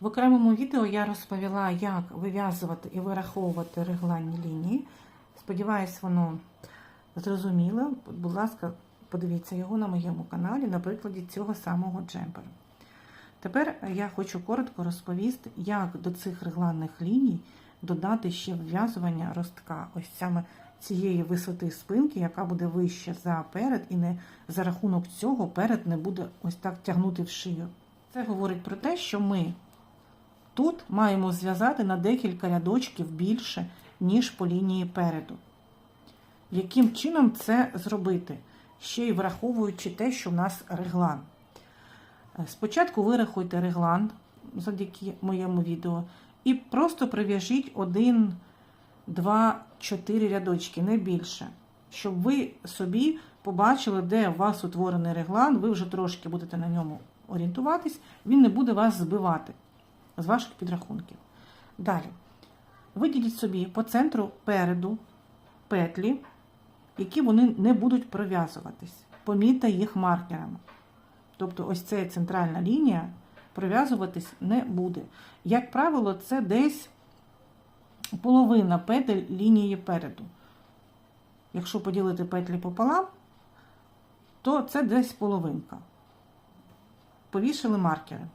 В окремому відео я розповіла, як вив'язувати і вираховувати регланні лінії. Сподіваюсь, воно зрозуміло. Будь ласка, подивіться його на моєму каналі на прикладі цього самого джемперу. Тепер я хочу коротко розповісти, як до цих регланних ліній додати ще вв'язування ростка. Ось саме цієї висоти спинки, яка буде вище за перед, і не за рахунок цього перед не буде ось так тягнути в шию. Це говорить про те, що ми тут маємо зв'язати на декілька рядочків більше, ніж по лінії переду. Яким чином це зробити? Ще й враховуючи те, що в нас реглан. Спочатку вирахуйте реглан завдяки моєму відео, і просто прив'яжіть один, два, чотири рядочки, не більше. Щоб ви собі побачили, де у вас утворений реглан, ви вже трошки будете на ньому орієнтуватись, він не буде вас збивати з ваших підрахунків. Далі. Виділіть собі по центру переду петлі, які вони не будуть пров'язуватись. Помітьте їх маркерами. Тобто, ось ця центральна лінія пров'язуватись не буде. Як правило, це десь половина петель лінії переду. Якщо поділити петлі пополам, то це десь половинка. Повішали маркери.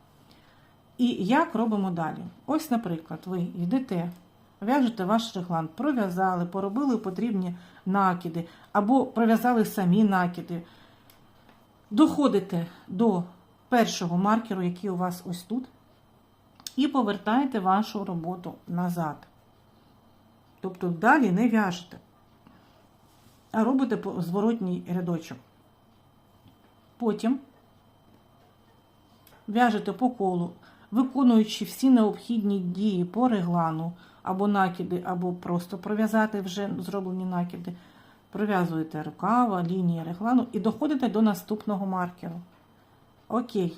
І як робимо далі? Ось, наприклад, ви йдете, в'яжете ваш реглан, пров'язали, поробили потрібні накиди, або пров'язали самі накиди. Доходите до першого маркеру, який у вас ось тут, і повертаєте вашу роботу назад. Тобто далі не в'яжете, а робите зворотній рядочок. Потім в'яжете по колу, виконуючи всі необхідні дії по реглану, або накиди, або просто пров'язати вже зроблені накиди. Пров'язуєте рукава, лінії реглану і доходите до наступного маркеру. Окей.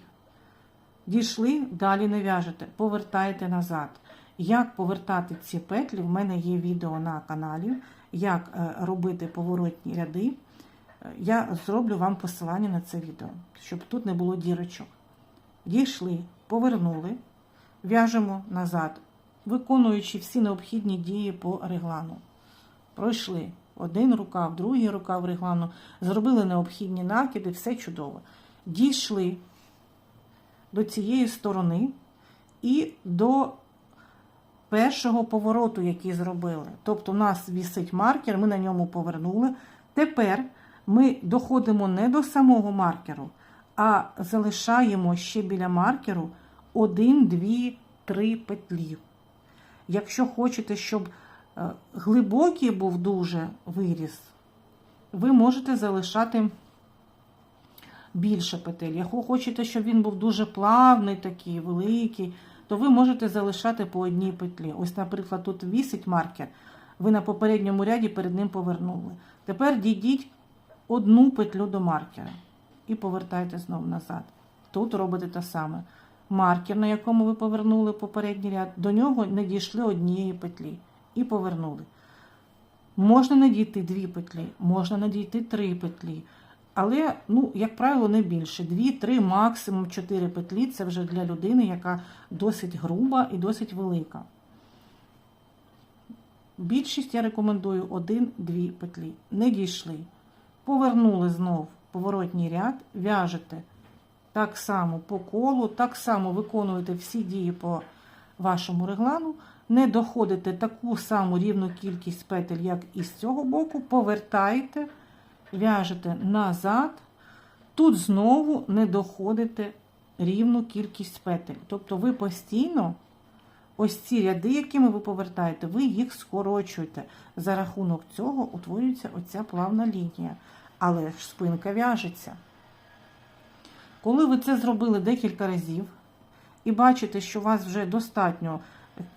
Дійшли, далі не в'яжете, повертаєте назад. Як повертати ці петлі, в мене є відео на каналі, як робити поворотні ряди. Я зроблю вам посилання на це відео, щоб тут не було дірочок. Дійшли, повернули, в'яжемо назад, виконуючи всі необхідні дії по реглану. Пройшли один рукав, другий рукав реглану, зробили необхідні накиди, все чудово. Дійшли до цієї сторони і до першого повороту, який зробили. Тобто, у нас вісить маркер, ми на ньому повернули. Тепер ми доходимо не до самого маркеру, а залишаємо ще біля маркеру 1, 2, 3 петлі. Якщо хочете, щоб глибокий був дуже виріс, ви можете залишати більше петель. Якщо хочете, щоб він був дуже плавний, такий великий, то ви можете залишати по одній петлі. Ось, наприклад, тут вісить маркер, ви на попередньому ряді перед ним повернули. Тепер дійдіть одну петлю до маркера і повертайте знову назад. Тут робите те саме. Маркер, на якому ви повернули попередній ряд, до нього не дійшли однієї петлі і повернули. Можна надійти дві петлі, можна надійти три петлі. Але, ну, як правило, не більше. Дві, три, максимум чотири петлі це вже для людини, яка досить груба і досить велика. Більшість я рекомендую один-дві петлі. Не дійшли. Повернули знов поворотній ряд, в'яжете так само по колу, так само виконуєте всі дії по вашому реглану, не доходите таку саму рівну кількість петель, як і з цього боку, повертаєте, в'яжете назад, тут знову не доходите рівну кількість петель. Тобто ви постійно ось ці ряди, якими ви повертаєте, ви їх скорочуєте. За рахунок цього утворюється оця плавна лінія. Але ж спинка в'яжеться. Коли ви це зробили декілька разів, і бачите, що у вас вже достатньо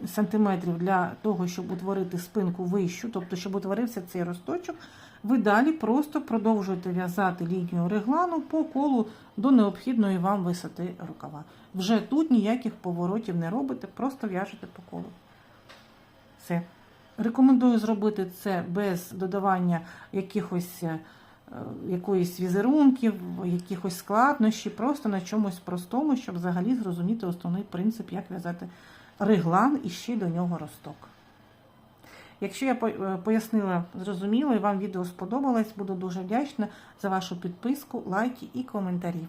сантиметрів для того, щоб утворити спинку вищу, тобто, щоб утворився цей росточок, ви далі просто продовжуєте в'язати лінію реглану по колу до необхідної вам висоти рукава. Вже тут ніяких поворотів не робите, просто в'яжете по колу. Все. Рекомендую зробити це без додавання якихось якоїсь візерунків, якихось складнощів, просто на чомусь простому, щоб взагалі зрозуміти основний принцип, як в'язати реглан і ще до нього росток. Якщо я е, пояснила зрозуміло і вам відео сподобалось, буду дуже вдячна за вашу підписку, лайки і коментарі.